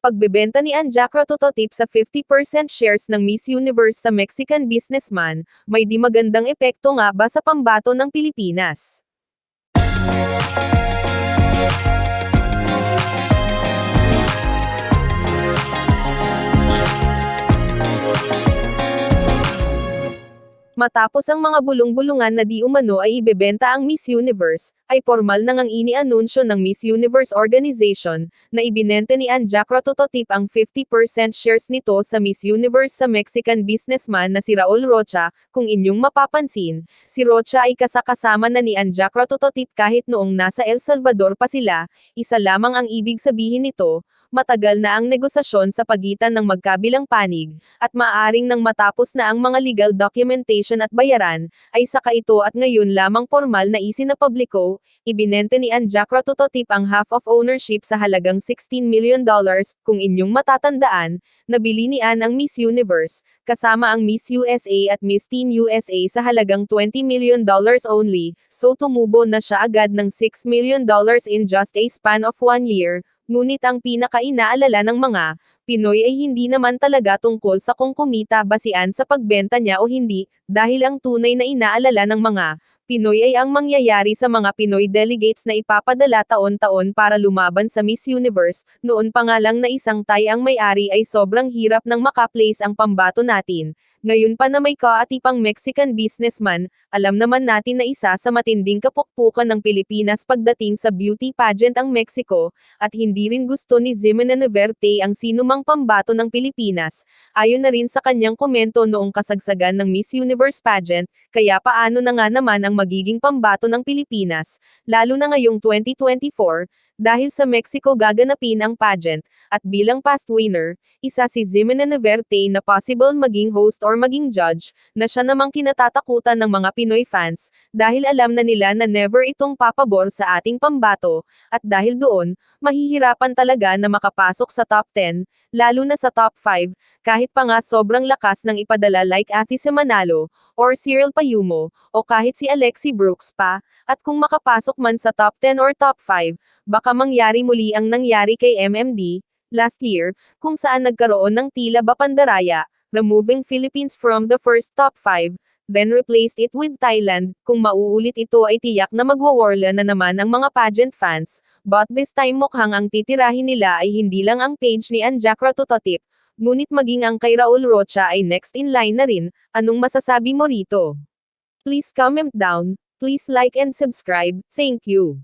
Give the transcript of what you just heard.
Pagbebenta ni Anjacro Tototip sa 50% shares ng Miss Universe sa Mexican businessman, may di magandang epekto nga ba sa pambato ng Pilipinas? Matapos ang mga bulong-bulungan na di umano ay ibebenta ang Miss Universe, ay formal nang ang ini-anunsyo ng Miss Universe Organization, na ibinente ni Anjacro Tototip ang 50% shares nito sa Miss Universe sa Mexican businessman na si Raul Rocha, kung inyong mapapansin, si Rocha ay kasakasama na ni Anjacro Tototip kahit noong nasa El Salvador pa sila, isa lamang ang ibig sabihin nito, matagal na ang negosasyon sa pagitan ng magkabilang panig, at maaring nang matapos na ang mga legal documentation at bayaran, ay saka ito at ngayon lamang formal na isinapubliko, ibinente ni Anjacro Tototip ang half of ownership sa halagang 16 million dollars, kung inyong matatandaan, nabili ni Ann ang Miss Universe, kasama ang Miss USA at Miss Teen USA sa halagang 20 million dollars only, so tumubo na siya agad ng 6 million dollars in just a span of one year, Ngunit ang pinaka-inaalala ng mga Pinoy ay hindi naman talaga tungkol sa kung kumita ba si Ann sa pagbenta niya o hindi, dahil ang tunay na inaalala ng mga Pinoy ay ang mangyayari sa mga Pinoy delegates na ipapadala taon-taon para lumaban sa Miss Universe, noon pa nga lang na isang Thai ang may-ari ay sobrang hirap nang makaplace ang pambato natin. Ngayon pa na may kaatipang Mexican businessman, alam naman natin na isa sa matinding kapukpukan ng Pilipinas pagdating sa beauty pageant ang Mexico, at hindi rin gusto ni Zimena Neverte ang sinumang pambato ng Pilipinas, ayon na rin sa kanyang komento noong kasagsagan ng Miss Universe pageant, kaya paano na nga naman ang magiging pambato ng Pilipinas, lalo na ngayong 2024, dahil sa Mexico gaganapin ang pageant, at bilang past winner, isa si Zimena Neverte na possible maging host or maging judge, na siya namang kinatatakutan ng mga Pinoy fans, dahil alam na nila na never itong papabor sa ating pambato, at dahil doon, mahihirapan talaga na makapasok sa top 10, lalo na sa top 5, kahit pa nga sobrang lakas ng ipadala like Ate Manalo, or Cyril Payumo, o kahit si Alexi Brooks pa, at kung makapasok man sa top 10 or top 5, baka mangyari muli ang nangyari kay MMD, last year, kung saan nagkaroon ng tila bapandaraya, removing Philippines from the first top 5, then replaced it with Thailand, kung mauulit ito ay tiyak na magwawarla na naman ang mga pageant fans, but this time mukhang ang titirahin nila ay hindi lang ang page ni Anjacra Tototip, ngunit maging ang kay Raul Rocha ay next in line na rin, anong masasabi mo rito? Please comment down, please like and subscribe, thank you.